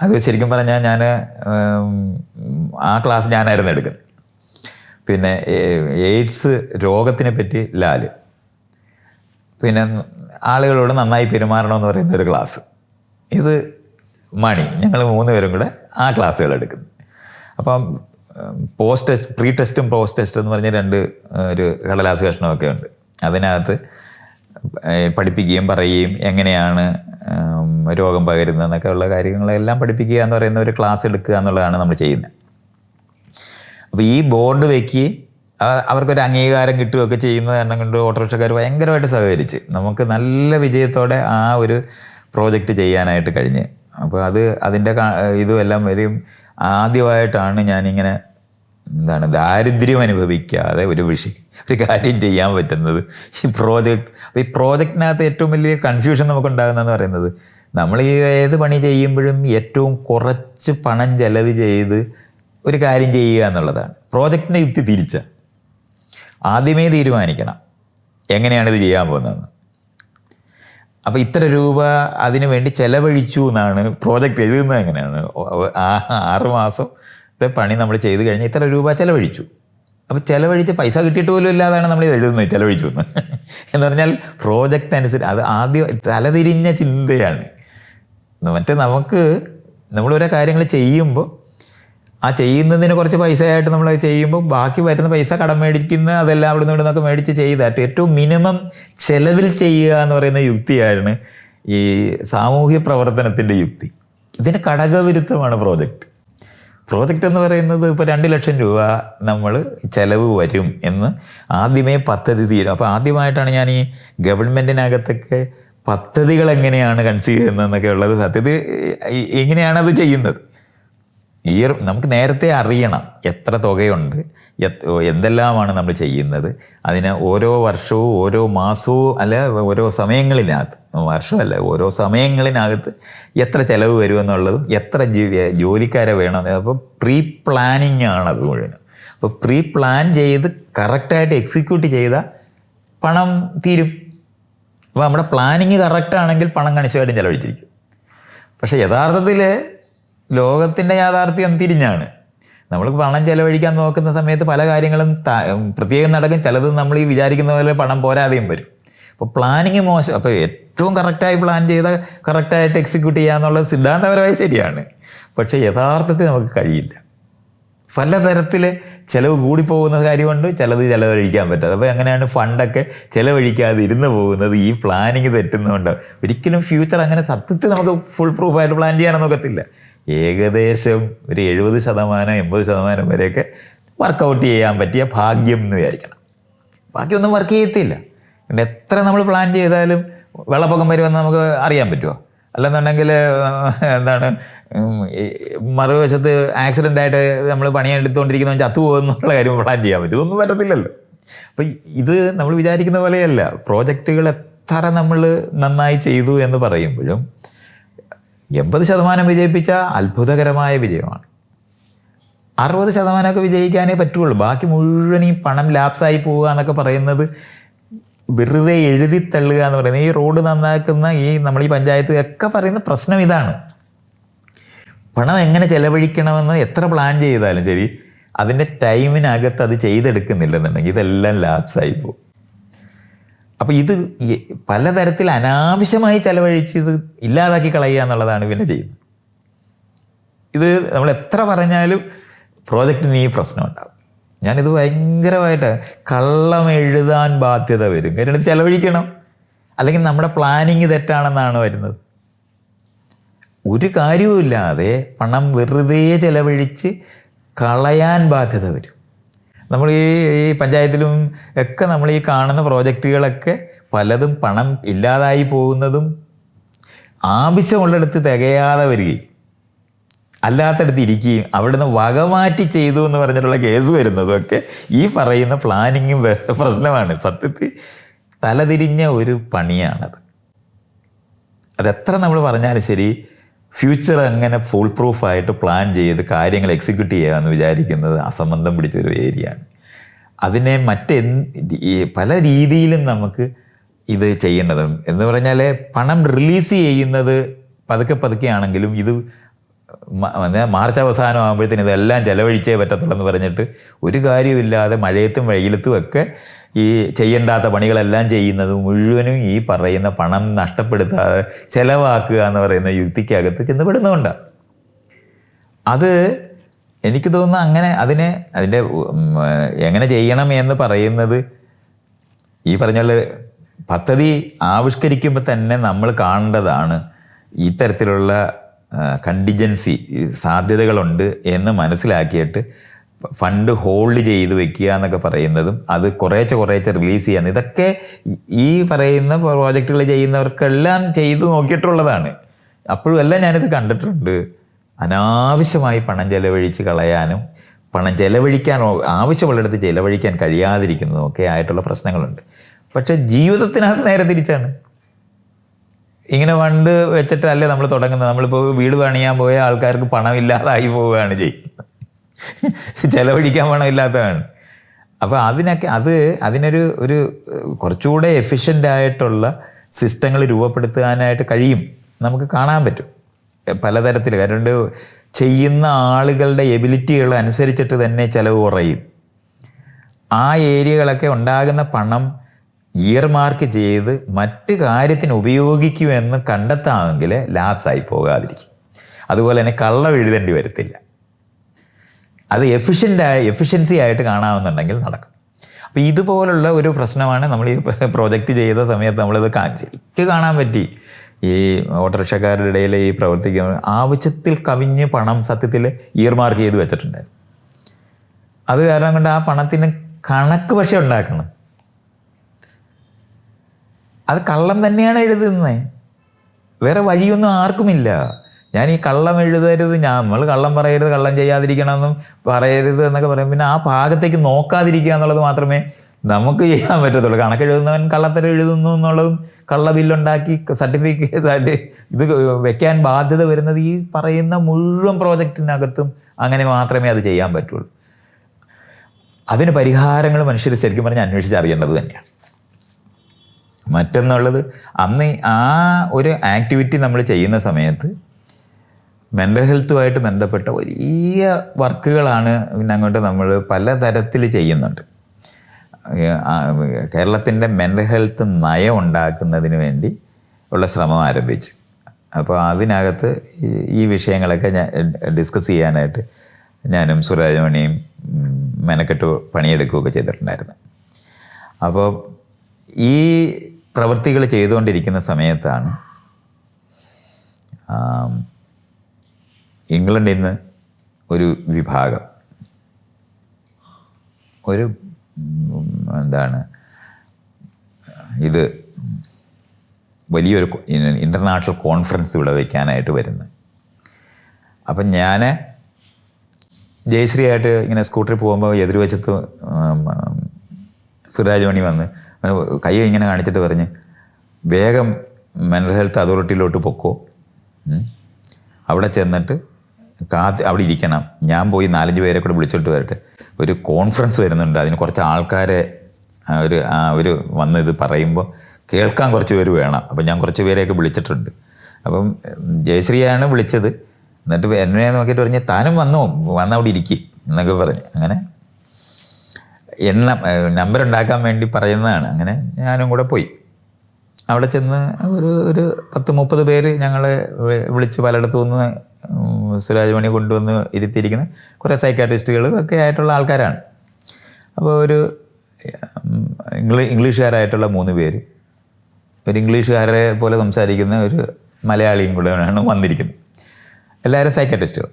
അത് ശരിക്കും പറഞ്ഞാൽ ഞാൻ ആ ക്ലാസ് ഞാനായിരുന്നു എടുക്കുന്നത്. പിന്നെ എയ്ഡ്സ് രോഗത്തിനെ പറ്റി ലാൽ. പിന്നെ ആളുകളോട് നന്നായി പെരുമാറണമെന്ന് പറയുന്ന ഒരു ക്ലാസ്. ഇത് മണി ഞങ്ങൾ മൂന്ന് പേരും കൂടെ ആ ക്ലാസ്സുകൾ എടുക്കുന്നു. അപ്പം പോസ്റ്റ് ടെസ്റ്റ് പ്രീ ടെസ്റ്റും പോസ്റ്റ് ടെസ്റ്റ് എന്ന് പറഞ്ഞ രണ്ട് ഒരു കടലാസ് കഷ്ണമൊക്കെ ഉണ്ട്. അതിനകത്ത് പഠിപ്പിക്കുകയും പറയുകയും എങ്ങനെയാണ് രോഗം പകരുന്നതെന്നൊക്കെ ഉള്ള കാര്യങ്ങളെല്ലാം പഠിപ്പിക്കുക എന്ന് പറയുന്ന ഒരു ക്ലാസ് എടുക്കുക എന്നുള്ളതാണ് നമ്മൾ ചെയ്യുന്നത്. അപ്പോൾ ഈ ബോർഡ് വെക്കുകയും അവർക്കൊരു അംഗീകാരം കിട്ടുകയൊക്കെ ചെയ്യുന്നത് കാരണം കൊണ്ട് ഓട്ടോറിക്ഷക്കാർ ഭയങ്കരമായിട്ട് സഹകരിച്ച്. നമുക്ക് നല്ല വിജയത്തോടെ ആ ഒരു പ്രോജക്റ്റ് ചെയ്യാനായിട്ട് കഴിഞ്ഞ്. അപ്പോൾ അത് അതിന്റെ ഇതുമെല്ലാം വരും ആദ്യമായിട്ടാണ് ഞാനിങ്ങനെ എന്താണ് ദാരിദ്ര്യം അനുഭവിക്കാതെ ഒരു വിഷയം ഒരു കാര്യം ചെയ്യാൻ പറ്റുന്നത്. ഈ പ്രോജക്റ്റ് അപ്പോൾ ഈ പ്രോജക്റ്റിനകത്ത് ഏറ്റവും വലിയ കൺഫ്യൂഷൻ നമുക്കുണ്ടാകുന്നതെന്ന് പറയുന്നത് നമ്മൾ ഈ ഏത് പണി ചെയ്യുമ്പോഴും ഏറ്റവും കുറച്ച് പണം ചെലവ് ചെയ്ത് ഒരു കാര്യം ചെയ്യുക എന്നുള്ളതാണ്. പ്രോജക്റ്റിന്റെ യുക്തി തിരിച്ച ആദ്യമേ തീരുമാനിക്കണം. എങ്ങനെയാണ് ഇത് ചെയ്യാൻ പോകുന്നതെന്ന്. അപ്പോൾ ഇത്ര രൂപ അതിനു വേണ്ടി ചെലവഴിച്ചു എന്നാണ് പ്രോജക്റ്റ് എഴുതുന്നത് എങ്ങനെയാണ്? ആ ആറ് മാസത്തെ പണി നമ്മൾ ചെയ്ത് കഴിഞ്ഞ് ഇത്ര രൂപ ചെലവഴിച്ചു. അപ്പോൾ ചിലവഴിച്ച് പൈസ കിട്ടിയിട്ട് പോലും ഇല്ലാതാണ് നമ്മൾ ഇത് എഴുതുന്നത് ചിലവഴിച്ചു എന്ന്. എന്ന് പറഞ്ഞാൽ പ്രോജക്റ്റ് അനുസരിച്ച് അത് ആദ്യം തലതിരിഞ്ഞ ചിന്തയാണ്. മറ്റേ നമുക്ക് നമ്മളോരോ കാര്യങ്ങൾ ചെയ്യുമ്പോൾ ആ ചെയ്യുന്നതിന് കുറച്ച് പൈസയായിട്ട് നമ്മൾ ചെയ്യുമ്പോൾ ബാക്കി വരുന്ന പൈസ കടം മേടിക്കുന്ന അതെല്ലാം അവിടെ നിന്ന് ഇവിടെ നിന്നൊക്കെ മേടിച്ച് ചെയ്തായിട്ട് ഏറ്റവും മിനിമം ചെലവിൽ ചെയ്യുക എന്ന് പറയുന്ന യുക്തിയായിരുന്നു ഈ സാമൂഹ്യ പ്രവർത്തനത്തിന്റെ യുക്തി. ഇതിന് ഘടകവിരുദ്ധമാണ് പ്രോജക്റ്റ്. പ്രോജക്റ്റ് എന്ന് പറയുന്നത് ഇപ്പോൾ രണ്ട് ലക്ഷം രൂപ നമ്മൾ ചിലവ് വരും എന്ന് ആദ്യമേ പദ്ധതി തീരും. അപ്പോൾ ആദ്യമായിട്ടാണ് ഞാൻ ഈ ഗവൺമെന്റിനകത്തൊക്കെ പദ്ധതികൾ എങ്ങനെയാണ് കൺസീവ് ചെയ്യുന്നതെന്നൊക്കെ ഉള്ളത്. സത്യത്തിൽ എങ്ങനെയാണ് അത് ചെയ്യുന്നത്? ഇയർ നമുക്ക് നേരത്തെ അറിയണം എത്ര തുകയുണ്ട് എന്തെല്ലാമാണ് നമ്മൾ ചെയ്യുന്നത്. അതിന് ഓരോ വർഷവും ഓരോ മാസവും അല്ല ഓരോ സമയങ്ങളിനകത്ത് വർഷമല്ല ഓരോ സമയങ്ങളിനകത്ത് എത്ര ചിലവ് വരുമെന്നുള്ളതും എത്ര ജോലിക്കാരെ വേണം. അപ്പോൾ പ്രീ പ്ലാനിങ് ആണ് അത് മുഴുവൻ അപ്പോൾ പ്രീ പ്ലാൻ ചെയ്ത് കറക്റ്റായിട്ട് എക്സിക്യൂട്ട് ചെയ്താൽ പണം തീരും. അപ്പോൾ നമ്മുടെ പ്ലാനിങ് കറക്റ്റ് ആണെങ്കിൽ പണം കണിശമായിട്ടും ചിലവഴിച്ചിരിക്കും. പക്ഷേ യഥാർത്ഥത്തിൽ ലോകത്തിന്റെ യാഥാർത്ഥ്യം തിരിഞ്ഞാണ്. നമ്മൾ പണം ചെലവഴിക്കാൻ നോക്കുന്ന സമയത്ത് പല കാര്യങ്ങളും പ്രത്യേകം നടക്കും. ചിലത് നമ്മൾ ഈ വിചാരിക്കുന്ന പോലെ പണം പോരാതെയും വരും. അപ്പോൾ പ്ലാനിങ് മോശം. അപ്പോൾ ഏറ്റവും കറക്റ്റായി പ്ലാൻ ചെയ്ത കറക്റ്റായിട്ട് എക്സിക്യൂട്ട് ചെയ്യുക എന്നുള്ളത് സിദ്ധാന്തപരമായി ശരിയാണ്. പക്ഷേ യഥാർത്ഥത്തിൽ നമുക്ക് കഴിയില്ല. പലതരത്തിൽ ചിലവ് കൂടിപ്പോകുന്ന കാര്യമുണ്ട് ചിലത് ചിലവഴിക്കാൻ പറ്റാതെ. അപ്പോൾ എങ്ങനെയാണ് ഫണ്ടൊക്കെ ചിലവഴിക്കാതെ ഇരുന്ന് പോകുന്നത്? ഈ പ്ലാനിങ് തെറ്റുന്നതുകൊണ്ട്. ഒരിക്കലും ഫ്യൂച്ചർ അങ്ങനെ സത്യത്തിൽ നമുക്ക് ഫുൾ പ്രൂഫായിട്ട് പ്ലാൻ ചെയ്യാനൊന്നും ഒക്കത്തില്ല. ഏകദേശം ഒരു എഴുപത് ശതമാനം എൺപത് ശതമാനം വരെയൊക്കെ വർക്കൗട്ട് ചെയ്യാൻ പറ്റിയ ഭാഗ്യം എന്ന് വിചാരിക്കണം. ബാക്കിയൊന്നും വർക്ക് ചെയ്യത്തില്ല. പിന്നെ എത്ര നമ്മൾ പ്ലാൻ ചെയ്താലും വെള്ളപ്പൊക്കം വരുമെന്ന് നമുക്ക് അറിയാൻ പറ്റുമോ അല്ലെന്നുണ്ടെങ്കിൽ എന്താണ് മറുവശത്ത് ആക്സിഡന്റ് ആയിട്ട് നമ്മൾ പണിയെടുത്തുകൊണ്ടിരിക്കുന്ന ചത്തു പോകുന്നുള്ള കാര്യം പ്ലാൻ ചെയ്യാൻ പറ്റും. ഇതൊന്നും പറ്റത്തില്ലല്ലോ. അപ്പം ഇത് നമ്മൾ വിചാരിക്കുന്ന പോലെയല്ല. പ്രോജക്റ്റുകൾ എത്ര നമ്മൾ നന്നായി ചെയ്തു എന്ന് പറയുമ്പോഴും എൺപത് ശതമാനം വിജയിപ്പിച്ച അത്ഭുതകരമായ വിജയമാണ്. അറുപത് ശതമാനമൊക്കെ വിജയിക്കാനേ പറ്റുള്ളൂ. ബാക്കി മുഴുവൻ ഈ പണം ലാപ്സായി പോവുക എന്നൊക്കെ പറയുന്നത് വെറുതെ എഴുതി തള്ളുക എന്ന് പറയുന്നത്. ഈ റോഡ് നന്നാക്കുന്ന ഈ നമ്മൾ ഈ പഞ്ചായത്ത് ഒക്കെ പറയുന്ന പ്രശ്നം ഇതാണ്. പണം എങ്ങനെ ചെലവഴിക്കണമെന്ന് എത്ര പ്ലാൻ ചെയ്താലും ശരി അതിന്റെ ടൈമിനകത്ത് അത് ചെയ്തെടുക്കുന്നില്ലെന്നുണ്ടെങ്കിൽ ഇതെല്ലാം ലാപ്സായി പോകും. അപ്പോൾ ഇത് പലതരത്തിൽ അനാവശ്യമായി ചെലവഴിച്ച് ഇത് ഇല്ലാതാക്കി കളയുക എന്നുള്ളതാണ് പിന്നെ ചെയ്യുന്നത്. ഇത് നമ്മൾ എത്ര പറഞ്ഞാലും പ്രോജക്റ്റിന് ഈ പ്രശ്നം ഉണ്ടാവും. ഞാനിത് ഭയങ്കരമായിട്ട് കള്ളം എഴുതാൻ ബാധ്യത വരും. കാരണം ചെലവഴിക്കണം. അല്ലെങ്കിൽ നമ്മുടെ പ്ലാനിങ് തെറ്റാണെന്നാണ് വരുന്നത്. ഒരു കാര്യവുമില്ലാതെ പണം വെറുതെ ചെലവഴിച്ച് കളയാൻ ബാധ്യത വരും. നമ്മൾ ഈ ഈ പഞ്ചായത്തിലും ഒക്കെ നമ്മൾ ഈ കാണുന്ന പ്രോജക്റ്റുകളൊക്കെ പലതും പണം ഇല്ലാതായി പോകുന്നതും ആവശ്യമുള്ളിടത്ത് തികയാതെ വരികയും അല്ലാത്തടത്ത് ഇരിക്കുകയും അവിടുന്ന് വകമാറ്റി ചെയ്തു എന്ന് പറഞ്ഞിട്ടുള്ള കേസ് വരുന്നതൊക്കെ ഈ പറയുന്ന പ്ലാനിങ്ങും പ്രശ്നമാണ്. സത്യത്തിൽ തലതിരിഞ്ഞ ഒരു പണിയാണത്. അതെത്ര നമ്മൾ പറഞ്ഞാലും ശരി ഫ്യൂച്ചർ അങ്ങനെ ഫുൾ പ്രൂഫായിട്ട് പ്ലാൻ ചെയ്ത് കാര്യങ്ങൾ എക്സിക്യൂട്ട് ചെയ്യുക എന്ന് വിചാരിക്കുന്നത് അസംബന്ധം പിടിച്ചൊരു ആണ്. അതിനെ മറ്റെ പല രീതിയിലും നമുക്ക് ഇത് ചെയ്യേണ്ടതും. എന്ന് പറഞ്ഞാൽ പണം റിലീസ് ചെയ്യുന്നത് പതുക്കെ പതുക്കെ ആണെങ്കിലും ഇത് മാർച്ച് അവസാനം ആകുമ്പോഴത്തേന് ഇതെല്ലാം ചെലവഴിച്ചേ പറ്റത്തുള്ളൂ എന്ന് പറഞ്ഞിട്ട് ഒരു കാര്യമില്ലാതെ മഴയത്തും വെയിലത്തും ഒക്കെ ഈ ചെയ്യേണ്ടാത്ത പണികളെല്ലാം ചെയ്യുന്നത് മുഴുവനും ഈ പറയുന്ന പണം നഷ്ടപ്പെടുത്താതെ ചെലവാക്കുക എന്ന് പറയുന്ന യുക്തിക്കകത്ത് ചെന്ന് പെടുന്നുകൊണ്ടാണ് അത് എനിക്ക് തോന്നുന്നു അങ്ങനെ അതിനെ അതിന്റെ എങ്ങനെ ചെയ്യണം എന്ന് പറയുന്നത് ഈ പറഞ്ഞ പദ്ധതി ആവിഷ്കരിക്കുമ്പോൾ തന്നെ നമ്മൾ കാണേണ്ടതാണ് ഇത്തരത്തിലുള്ള കണ്ടിജൻസി സാധ്യതകളുണ്ട് എന്ന് മനസ്സിലാക്കിയിട്ട് ഫണ്ട് ഹോൾഡ് ചെയ്ത് വെക്കുക എന്നൊക്കെ പറയുന്നതും അത് കുറേശ്ശെ കുറേശ്ശെ റിലീസ് ചെയ്യാൻ ഇതൊക്കെ ഈ പറയുന്ന പ്രോജക്റ്റുകൾ ചെയ്യുന്നവർക്കെല്ലാം ചെയ്തു നോക്കിയിട്ടുള്ളതാണ്. അപ്പോഴും എല്ലാം ഞാനിത് കണ്ടിട്ടുണ്ട്. അനാവശ്യമായി പണം ചെലവഴിച്ച് കളയാനും പണം ചെലവഴിക്കാൻ ആവശ്യമുള്ളിടത്ത് ചെലവഴിക്കാൻ കഴിയാതിരിക്കുന്നതും ഒക്കെ ആയിട്ടുള്ള പ്രശ്നങ്ങളുണ്ട്. പക്ഷെ ജീവിതത്തിനകത്ത് നേരെ തിരിച്ചാണ്. ഇങ്ങനെ ഫണ്ട് വെച്ചിട്ടല്ലേ നമ്മൾ തുടങ്ങുന്നത്. നമ്മളിപ്പോൾ വീട് പണിയാൻ പോയ ആൾക്കാർക്ക് പണമില്ലാതായി പോവുകയാണ് ചെയ്യുന്നത് ചെലവഴിക്കാൻ പണമില്ലാത്തതാണ് അപ്പോൾ അതിനൊക്കെ അത് അതിനൊരു ഒരു കുറച്ചുകൂടെ എഫിഷ്യന്റ് ആയിട്ടുള്ള സിസ്റ്റങ്ങൾ രൂപപ്പെടുത്താനായിട്ട് കഴിയും. നമുക്ക് കാണാൻ പറ്റും. പലതരത്തിൽ കാരണം ചെയ്യുന്ന ആളുകളുടെ എബിലിറ്റികൾ അനുസരിച്ചിട്ട് തന്നെ ചിലവ് കുറയും. ആ ഏരിയകളൊക്കെ ഉണ്ടാകുന്ന പണം ഇയർ മാർക്ക് ചെയ്ത് മറ്റ് കാര്യത്തിന് ഉപയോഗിക്കുമെന്ന് കണ്ടെത്താമെങ്കിൽ ലാപ്സായി പോകാതിരിക്കും. അതുപോലെ തന്നെ കള്ളം എഴുതേണ്ടി വരത്തില്ല. അത് എഫിഷ്യന്റായി എഫിഷ്യൻസി ആയിട്ട് കാണാമെന്നുണ്ടെങ്കിൽ നടക്കും. അപ്പോൾ ഇതുപോലുള്ള ഒരു പ്രശ്നമാണ് നമ്മൾ ഈ പ്രോജക്റ്റ് ചെയ്ത സമയത്ത് നമ്മളിത് ശരിക്കും കാണാൻ പറ്റി. ഈ ഓട്ടോറിക്ഷക്കാരുടെ ഇടയിൽ ഈ പ്രവർത്തിക്കുന്ന ആവശ്യത്തിൽ കവിഞ്ഞ് പണം സത്യത്തിൽ ഇയർമാർക്ക് ചെയ്ത് വെച്ചിട്ടുണ്ടായിരുന്നു. അത് കാരണം കൊണ്ട് ആ പണത്തിന് കണക്ക് പക്ഷെ ഉണ്ടാക്കണം. അത് കള്ളം തന്നെയാണ് എഴുതുന്നത്. വേറെ വഴിയൊന്നും ആർക്കുമില്ല. ഞാൻ ഈ കള്ളം എഴുതരുത് ഞാൻ നമ്മൾ കള്ളം പറയരുത് കള്ളം ചെയ്യാതിരിക്കണമെന്നും പറയരുത് എന്നൊക്കെ പറയും. പിന്നെ ആ ഭാഗത്തേക്ക് നോക്കാതിരിക്കുക എന്നുള്ളത് മാത്രമേ നമുക്ക് ചെയ്യാൻ പറ്റത്തുള്ളൂ. കണക്കെഴുതുന്നവൻ കള്ളത്തരം എഴുതുന്നു എന്നുള്ളതും കള്ള ബില്ലുണ്ടാക്കി സർട്ടിഫിക്കറ്റ് ഇത് വെക്കാൻ ബാധ്യത വരുന്നത് ഈ പറയുന്ന മുഴുവൻ പ്രോജക്റ്റിനകത്തും അങ്ങനെ മാത്രമേ അത് ചെയ്യാൻ പറ്റുള്ളൂ. അതിന് പരിഹാരങ്ങൾ മനുഷ്യർ ശരിക്കും പറഞ്ഞാൽ അന്വേഷിച്ചറിയേണ്ടത് തന്നെയാണ്. മറ്റൊന്നുള്ളത് അന്ന് ആ ഒരു ആക്ടിവിറ്റി നമ്മൾ ചെയ്യുന്ന സമയത്ത് മെന്റൽ ഹെൽത്തുമായിട്ട് ബന്ധപ്പെട്ട വലിയ വർക്കുകളാണ് പിന്നെ അങ്ങോട്ട് നമ്മൾ പല പലതരത്തിൽ ചെയ്യുന്നുണ്ട്. കേരളത്തിന്റെ മെന്റൽ ഹെൽത്ത് നയം ഉണ്ടാക്കുന്നതിന് വേണ്ടി ഉള്ള ശ്രമം ആരംഭിച്ചു. അപ്പോൾ അതിനകത്ത് ഈ- വിഷയങ്ങളൊക്കെ ഞാൻ ഡിസ്കസ് ചെയ്യാനായിട്ട് ഞാനും സുരാജമണിയും മെനക്കെട്ട് പണിയെടുക്കുകയൊക്കെ ചെയ്തിട്ടുണ്ടായിരുന്നു. അപ്പോൾ ഈ പ്രവൃത്തികൾ ചെയ്തുകൊണ്ടിരിക്കുന്ന സമയത്താണ് ഇംഗ്ലണ്ടിൽ നിന്ന് ഒരു വിഭാഗം. ഒരു എന്താണ് ഇത് വലിയൊരു ഇന്റർനാഷണൽ കോൺഫറൻസ് ഇവിടെ വയ്ക്കാനായിട്ട് വരുന്നത്. അപ്പം ഞാൻ ജയശ്രീയായിട്ട് ഇങ്ങനെ സ്കൂട്ടറിൽ പോകുമ്പോൾ എതിർവശത്ത് സുരാജ്മണി വന്ന് കൈ ഇങ്ങനെ കാണിച്ചിട്ട് പറഞ്ഞ് വേഗം മെന്റൽ ഹെൽത്ത് അതോറിറ്റിയിലോട്ട് പൊക്കോ. അവിടെ ചെന്നിട്ട് കാത്ത് അവിടെ ഇരിക്കണം. ഞാൻ പോയി നാലഞ്ച് പേരെ കൂടെ വിളിച്ചിട്ട് വരട്ടെ. ഒരു കോൺഫറൻസ് വരുന്നുണ്ട്. അതിന് കുറച്ച് ആൾക്കാരെ ഒരു ഒരു വന്ന് ഇത് പറയുമ്പോൾ കേൾക്കാൻ കുറച്ച് പേര് വേണം. അപ്പം ഞാൻ കുറച്ച് പേരെയൊക്കെ വിളിച്ചിട്ടുണ്ട്. അപ്പം ജയശ്രീയാണ് വിളിച്ചത്. എന്നിട്ട് എന്നെ നോക്കിയിട്ട് പറഞ്ഞ് താനും വന്നു? വന്ന് അവിടെ ഇരിക്കും എന്നൊക്കെ പറഞ്ഞ്. അങ്ങനെ എണ്ണം നമ്പർ ഉണ്ടാക്കാൻ വേണ്ടി പറയുന്നതാണ്. അങ്ങനെ ഞാനും കൂടെ പോയി. അവിടെ ചെന്ന് ഒരു ഒരു പത്ത് മുപ്പത് പേര് ഞങ്ങളെ വിളിച്ച് പലയിടത്തു നിന്ന് സുരാജ് മണി കൊണ്ടുവന്ന് ഇരുത്തിയിരിക്കുന്ന കുറേ സൈക്കാട്രിസ്റ്റുകളും ഒക്കെ ആയിട്ടുള്ള ആൾക്കാരാണ്. അപ്പോൾ ഒരു ഇംഗ്ലീ ഇംഗ്ലീഷുകാരായിട്ടുള്ള മൂന്ന് പേര്. ഒരു ഇംഗ്ലീഷുകാരെ പോലെ സംസാരിക്കുന്ന ഒരു മലയാളിയും കൂടെയാണ് വന്നിരിക്കുന്നത്. എല്ലാവരും സൈക്കാട്രിസ്റ്റുകൾ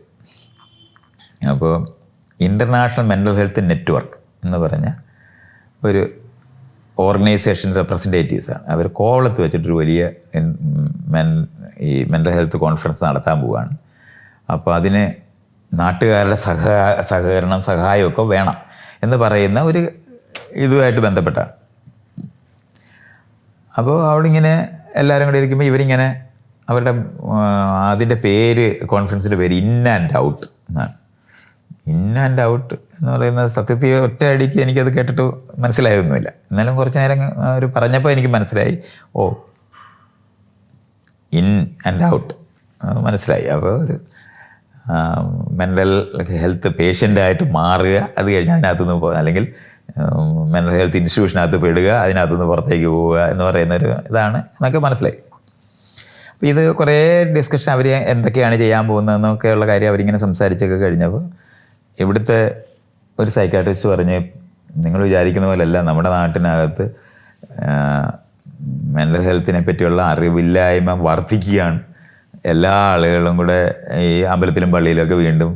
അപ്പോൾ ഇന്റർനാഷണൽ മെന്റൽ ഹെൽത്ത് നെറ്റ്വർക്ക് എന്ന് പറഞ്ഞ ഒരു ഓർഗനൈസേഷൻ റെപ്രസെന്റേറ്റീവ്സാണ് അവർ കോവളത്ത് വെച്ചിട്ടൊരു വലിയ ഈ മെന്റൽ ഹെൽത്ത് കോൺഫറൻസ് നടത്താൻ പോവുകയാണ്. അപ്പോൾ അതിന് നാട്ടുകാരുടെ സഹ സഹകരണം സഹായമൊക്കെ വേണം എന്ന് പറയുന്ന ഒരു ഇതുമായിട്ട് ബന്ധപ്പെട്ടാണ്. അപ്പോൾ അവിടെ ഇങ്ങനെ എല്ലാവരും കൂടി ഇരിക്കുമ്പോൾ ഇവരിങ്ങനെ അവരുടെ അതിന്റെ പേര് കോൺഫറൻസിന്റെ പേര് ഇൻ ആൻഡ് ഔട്ട് എന്നാണ്. ഇൻ ആൻഡ് ഔട്ട് എന്ന് പറയുന്നത് സത്യത്തിൽ ഒറ്റ അടിക്ക് എനിക്കത് കേട്ടിട്ട് മനസ്സിലായൊന്നുമില്ല. എന്നാലും കുറച്ച് നേരം അവർ പറഞ്ഞപ്പോൾ എനിക്ക് മനസ്സിലായി. ഓ ഇൻ ആൻഡ് ഔട്ട്. മനസ്സിലായി. അപ്പോൾ ഒരു മെന്റൽ ഹെൽത്ത് പേഷ്യന്റായിട്ട് മാറുക അത് കഴിഞ്ഞ് അതിനകത്തു നിന്ന് പോ അല്ലെങ്കിൽ മെന്റൽ ഹെൽത്ത് ഇൻസ്റ്റിറ്റ്യൂഷനകത്ത് പെടുക അതിനകത്തു നിന്ന് പുറത്തേക്ക് പോവുക എന്ന് പറയുന്ന ഒരു ഇതാണ് എന്നൊക്കെ മനസ്സിലായി. അപ്പോൾ ഇത് കുറേ ഡിസ്കഷൻ അവർ എന്തൊക്കെയാണ് ചെയ്യാൻ പോകുന്നതെന്നൊക്കെയുള്ള കാര്യം അവരിങ്ങനെ സംസാരിച്ചൊക്കെ കഴിഞ്ഞപ്പോൾ ഇവിടുത്തെ ഒരു സൈക്കാട്രിസ്റ്റ് പറഞ്ഞ് നിങ്ങൾ വിചാരിക്കുന്ന പോലെയല്ല നമ്മുടെ നാട്ടിനകത്ത് മെന്റൽ ഹെൽത്തിനെ പറ്റിയുള്ള അറിവില്ലായ്മ വർദ്ധിക്കുകയാണ്. എല്ലാ ആളുകളും കൂടെ ഈ അമ്പലത്തിലും പള്ളിയിലൊക്കെ വീണ്ടും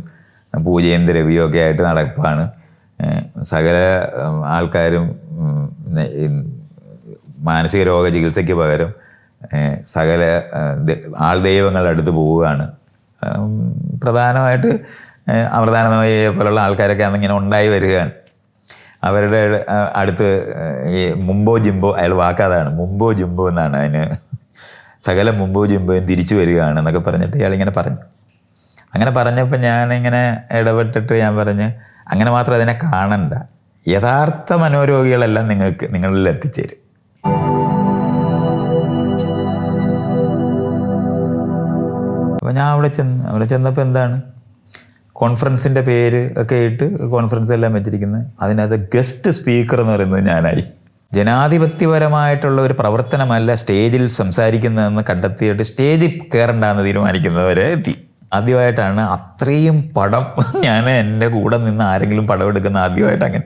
പൂജയും ദ്രവ്യവും ഒക്കെ ആയിട്ട് നടപ്പാണ്. സകല ആൾക്കാരും മാനസിക രോഗ ചികിത്സയ്ക്ക് പകരം സകല ആൾ ദൈവങ്ങളുടെ അടുത്ത് പോവുകയാണ്. പ്രധാനമായിട്ട് അമൃതാനന്ദമയെ പോലുള്ള ആൾക്കാരൊക്കെ അന്നിങ്ങനെ ഉണ്ടായി വരികയാണ്. അവരുടെ അടുത്ത് ഈ മുമ്പോ ജിമ്പോ അയാൾ വാക്കാതാണ് മുമ്പോ ജിമ്പോ എന്നാണ് അതിന് സകല മുമ്പോ ചുമ്പോയും തിരിച്ചു വരികയാണ് എന്നൊക്കെ പറഞ്ഞിട്ട് ഇയാളിങ്ങനെ പറഞ്ഞു. അങ്ങനെ പറഞ്ഞപ്പോൾ ഞാനിങ്ങനെ ഇടപെട്ടിട്ട് ഞാൻ പറഞ്ഞ് അങ്ങനെ മാത്രം അതിനെ കാണണ്ട. യഥാർത്ഥ മനോരോഗികളെല്ലാം നിങ്ങൾക്ക് നിങ്ങളിൽ എത്തിച്ചേരും. അപ്പോൾ ഞാൻ അവിടെ ചെന്ന് അവിടെ ചെന്നപ്പോൾ എന്താണ്? കോൺഫറൻസിന്റെ പേര് ഒക്കെ ഇട്ട് കോൺഫറൻസ് എല്ലാം വെച്ചിരിക്കുന്നത് അതിനകത്ത് ഗസ്റ്റ് സ്പീക്കർ എന്ന് പറയുന്നത് ഞാനായി. ജനാധിപത്യപരമായിട്ടുള്ള ഒരു പ്രവർത്തനമല്ല സ്റ്റേജിൽ സംസാരിക്കുന്നതെന്ന് കണ്ടെത്തിയിട്ട് സ്റ്റേജിൽ കയറണ്ടെന്ന് തീരുമാനിക്കുന്നവരെ എത്തി. ആദ്യമായിട്ടാണ് അത്രയും പടം ഞാൻ എന്റെ കൂടെ നിന്ന് ആരെങ്കിലും പടം എടുക്കുന്ന ആദ്യമായിട്ട് അങ്ങനെ